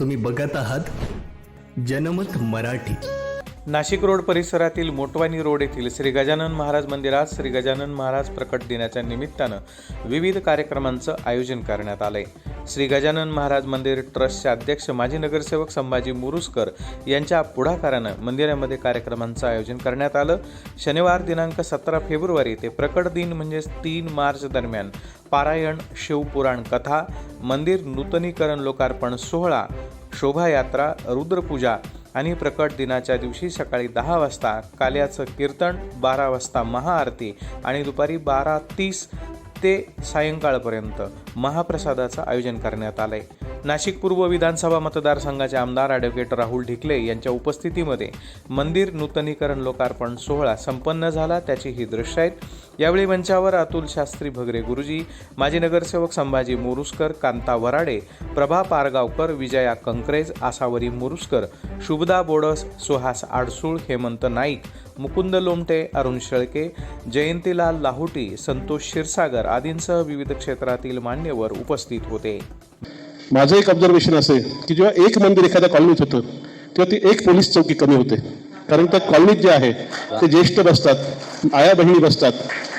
तुम्ही बघत आहात जनमत मराठी. नाशिक रोड परिसरातील मोटवानी रोड येथील श्री गजानन महाराज मंदिरात श्री गजानन महाराज प्रकट दिनाच्या निमित्तानं विविध कार्यक्रमांचं आयोजन करण्यात आलंय. श्री गजानन महाराज मंदिर ट्रस्टचे अध्यक्ष माजी नगरसेवक संभाजी मुरुसकर यांच्या पुढाकारानं मंदिरामध्ये कार्यक्रमांचं आयोजन करण्यात आलं. शनिवार दिनांक सतरा फेब्रुवारी ते प्रकट दिन म्हणजेच तीन मार्च दरम्यान पारायण शिवपुराण कथा मंदिर नूतनीकरण लोकार्पण सोहळा शोभायात्रा रुद्रपूजा आणि प्रकट दिनाच्या दिवशी सकाळी दहा वाजता काल्याचं कीर्तन बारा वाजता महाआरती आणि दुपारी बारा तीस ते सायंकाळपर्यंत महाप्रसादाचं आयोजन करण्यात आलंय. नाशिक पूर्व विधानसभा मतदारसंघाचे आमदार ॲडव्होकेट राहुल ढिकले यांच्या उपस्थितीमध्ये मंदिर नूतनीकरण लोकार्पण सोहळा संपन्न झाला त्याची ही दृश्य आहेत. यावेळी मंचावर अतुल शास्त्री भगरे गुरुजी माजी नगरसेवक संभाजी मोरुसकर कांता वराडे प्रभा पारगावकर विजया कंकरेज आसावरी मोरुसकर शुभदा बोडस सुहास आडसूळ हेमंत नाईक मुकुंद लोमटे अरुण शेळके जयंतीलाल लाहोटी संतोष क्षीरसागर आदींसह विविध क्षेत्रातील मान्यवर उपस्थित होते. माझं एक ऑब्झर्वेशन असे की जेव्हा एक मंदिर एखाद्या कॉलनीत होतं तेव्हा ती एक पोलीस चौकी कमी होते. कारण त्या कॉलनीत जे आहे ते ज्येष्ठ बसतात आया बहिणी बसतात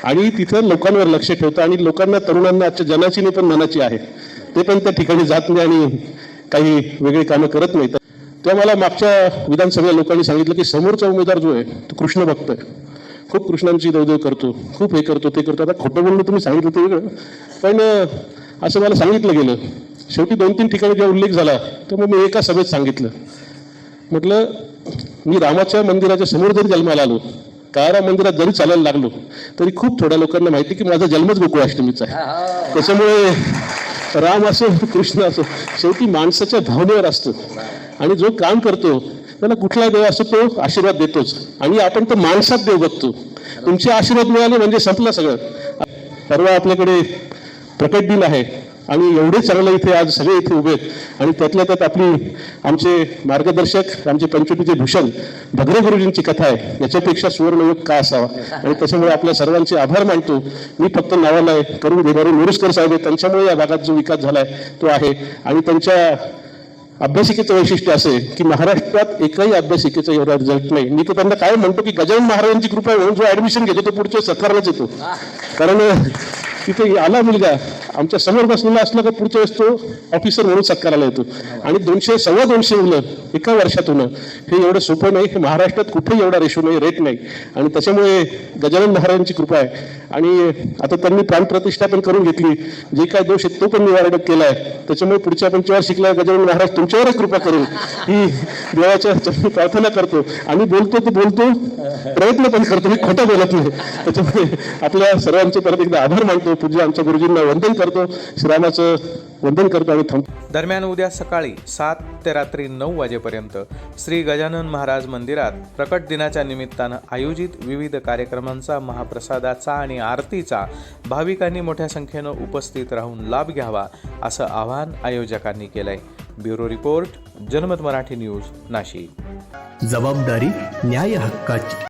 आणि तिथं लोकांवर लक्ष ठेवतं आणि लोकांना तरुणांना आजच्या जनाची नाही पण मनाची आहे. ते पण त्या ठिकाणी जात नाही आणि काही वेगळी कामं करत नाहीत. तेव्हा मला मागच्या विधानसभेला लोकांनी सांगितलं की समोरचा उमेदवार जो आहे तो कृष्ण भक्त आहे. खूप कृष्णांची दौदेव करतो खूप हे करतो ते करतो. आता खोटं बोलणं तुम्ही सांगितलं ते वेगळं. पण असं मला सांगितलं गेलं. शेवटी दोन तीन ठिकाणी जेव्हा उल्लेख झाला तर मग मी एका सभेत सांगितलं. म्हटलं मी रामाच्या मंदिराच्या समोर जरी जन्माला आलो काळा मंदिरात जरी चालायला लागलो तरी खूप थोड्या लोकांना माहिती की माझा जन्मच गोकुळाष्टमीचा आहे. त्याच्यामुळे राम असो कृष्ण असो शेवटी माणसाच्या भावनेवर असतो. आणि जो काम करतो त्याला कुठला देव असतो तो आशीर्वाद देतोच. आणि आपण तर माणसात देव बघतो. तुमचे आशीर्वाद मिळाले म्हणजे संपला सगळं. परवा आपल्याकडे प्रकट दिन आहे. आणि एवढे चांगलं इथे आज सगळे इथे उभे आहेत. आणि त्यातल्या त्यात आपली आमचे मार्गदर्शक आमचे पंचवटीचे भूषण भद्रे गुरुजींची कथा आहे. याच्यापेक्षा सुवर्णयोग का असावा? आणि त्याच्यामुळे आपल्या सर्वांचे आभार मानतो. मी फक्त नावाला आहे. करून देणारे मोरुसकर साहेब आहे त्यांच्यामुळे या भागात जो विकास झाला आहे तो आहे. आणि त्यांच्या अभ्यासिकेचं वैशिष्ट्य असे की महाराष्ट्रात एकही अभ्यासिकेचा एवढा रिझल्ट नाही. मी तर त्यांना काय म्हणतो की गजानन महाराजांची कृपा म्हणून जो ऍडमिशन घेतो तो पुढच्या सत्कारलाच येतो. कारण तिथे आला मुलगा. आमच्यासमोर बसलेला असला का पुढच्या वेळेस तो ऑफिसर म्हणून सत्काराला येतो. आणि दोनशे सव्वा दोनशे मुलं एका वर्षात होणं हे एवढं सोपं नाही. हे महाराष्ट्रात कुठेही एवढा रेशो नाही रेट नाही. आणि त्याच्यामुळे गजानन महाराजांची कृपा आहे. आणि आता त्यांनी प्राणप्रतिष्ठा पण करून घेतली. जे काय दोष आहेत तो पण निवारण केला आहे त्याच्यामुळे पुढच्या पंचवार्षिकला गजानन महाराज तुमच्यावरच कृपा करून ही देवाच्या प्रार्थना करतो. आम्ही बोलतो तो बोलतो प्रयत्न पण करतो. मी खोटं बोलत नाही. त्याच्यामुळे आपल्या सर्वांचे परत एकदा आभार मानतो. पूज्य आमच्या गुरुजींना वंदन करतो. श्रीरामाचं वंदन करतो आणि थांबतो. दरम्यान उद्या सकाळी सात ते रात्री नऊ वाजेपर्यंत श्री गजानन महाराज मंदिरात प्रकट दिनाच्या निमित्तानं आयोजित विविध कार्यक्रमांचा महाप्रसादाचा आणि आरतीचा भाविकांनी मोठ्या संख्येनं उपस्थित राहून लाभ घ्यावा असं आवाहन आयोजकांनी केलंय. ब्युरो रिपोर्ट जनमत मराठी न्यूज नाशिक. जबाबदारी न्याय हक्काची.